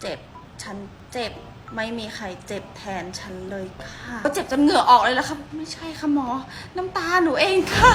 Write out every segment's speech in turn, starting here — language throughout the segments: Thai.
เจ็บ ฉันเจ็บ ไม่มีใครเจ็บแทนฉันเลยค่ะ ก็เจ็บจนเหงื่อออกเลยแล้วครับไม่ใช่ค่ะหมอ น้ำตาหนูเองค่ะ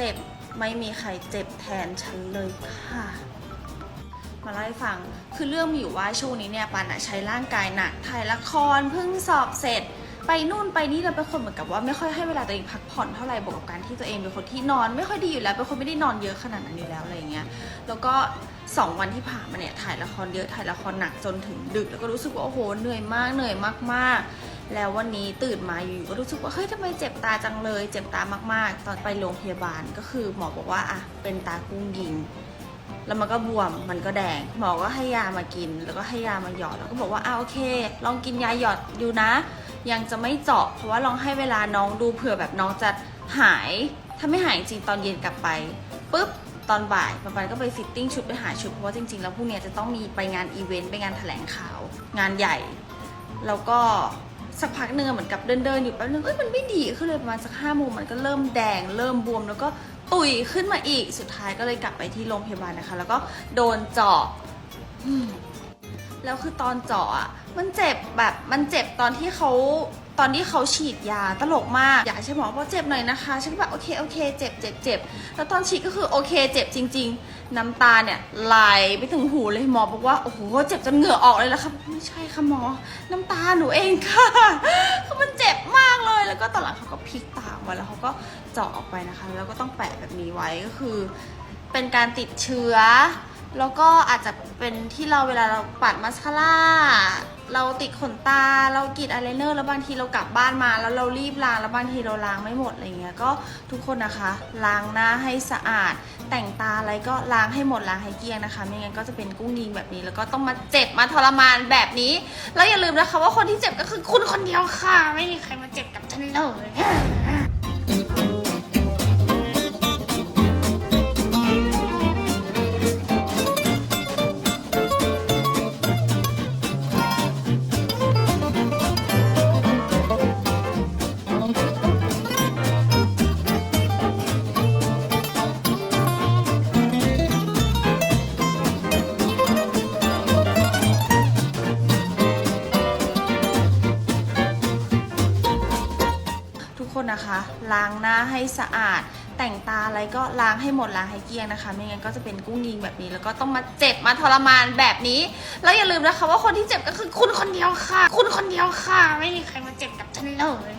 เจ็บ ไม่มีใครเจ็บแทนฉันเลยค่ะ มาเล่าให้ฟัง คือเรื่องมีอยู่ว่าช่วงนี้เนี่ยปันอะใช้ร่างกายหนัก ถ่ายละครเพิ่งสอบเสร็จ ไปนู่นไปนี่เราเป็นคนเหมือนกับว่าไม่ค่อยให้เวลาตัวเองพักผ่อนเท่าไหร่บวกกับการที่ตัวเองเป็นคนที่นอน ไม่ค่อยดีอยู่แล้วเป็นคนไม่ได้นอนเยอะขนาดนั้นอยู่แล้วอะไรเงี้ย แล้วก็สองวันที่ผ่านมาเนี่ยถ่ายละครเยอะถ่ายละครหนักจนถึงดึก แล้วก็รู้สึกว่าโอ้โหเหนื่อยมากเหนื่อยมากๆ แล้ววันนี้ตื่นมาอยู่ก็รู้สึกว่าเฮ้ยทำไมเจ็บตาจังเลย เจ็บตามากๆ ตอนไปโรงพยาบาลก็คือหมอบอกว่าอะเป็นตากุ้งยิง แล้วมันก็บวมมันก็แดง หมอก็ให้ยามากิน แล้วก็ให้ยามาหยอดแล้วก็บอกว่าอ่าโอเค ลองกินยาหยอดดูนะ ยังจะไม่เจาะ เพราะว่าลองให้เวลาน้องดูเผื่อแบบน้องจะหาย ถ้าไม่หายจริงตอนเย็นกลับไปปุ๊บตอนบ่ายปันปันก็ไปฟิตติ้งชุดไปหาชุดเพราะว่าจริงๆ แล้วพรุ่งนี้จะต้องมีไปงานอีเวนต์ไปงานแถลงข่าว งานใหญ่ แล้วก็ สักพักหนึ่งอะเหมือนกับเดินเดินๆอยู่แป๊บนึงเอ้ยมันไม่ดีขึ้นเลยประมาณสักห้าโมงมันก็เริ่มแดง เริ่มบวมแล้วก็ตุยขึ้นมาอีกสุดท้ายก็เลยกลับไปที่โรงพยาบาลนะคะ แล้วก็โดนเจาะแล้วคือตอนเจาะอะมันเจ็บแบบมันเจ็บตอนที่เขาตอนที่เขาฉีดยาตลกมากอยากให้หมอบอกเจ็บหน่อยนะคะฉันก็แบบโอเคโอเคเจ็บเจ็บเจ็บแล้วตอนฉีดก็คือโอเคเจ็บจริง ๆ น้ำตาเนี่ยไหลไปถึงหูเลยหมอบอกว่า โอ้โหเจ็บจนเหงื่อออกเลยแล้วครับ ไม่ใช่ค่ะหมอ น้ำตาหนูเองค่ะคือมันเจ็บมากเลย แล้วก็ตอนหลังเขาก็พลิกตาออกมาแล้วเขาก็เจาะออกไปนะคะ แล้วก็ต้องแปะแบบนี้ไว้ก็คือ เป็นการติดเชื้อ แล้วก็อาจจะเป็นที่เราเวลาเราปัดมาสคาร่า เราติดขนตา เรากรีดอายไลเนอร์ แล้วบางทีเรากลับบ้านมา แล้วเรารีบล้าง แล้วบางทีเราล้างไม่หมดอะไรเงี้ย ก็ทุกคนนะคะ ล้างหน้าให้สะอาด แต่งตาอะไรก็ล้างให้หมดล้างให้เกลี้ยงนะคะ ไม่งั้นก็จะเป็นกุ้งยิงแบบนี้ แล้วก็ต้องมาเจ็บมาทรมานแบบนี้ แล้วอย่าลืมนะคะว่าคนที่เจ็บก็คือคุณคนเดียวค่ะ ไม่มีใครมาเจ็บกับฉันเลย คนนะคะล้างหน้าให้สะอาด แต่งตาอะไรก็ล้างให้หมดล้างให้เกลี้ยงนะคะ ไม่งั้นก็จะเป็นกุ้งยิงแบบนี้ แล้วก็ต้องมาเจ็บมาทรมานแบบนี้ แล้วอย่าลืมนะคะว่าคนที่เจ็บก็คือคุณคนเดียวค่ะ คุณคนเดียวค่ะ ไม่มีใครมาเจ็บกับฉันเลย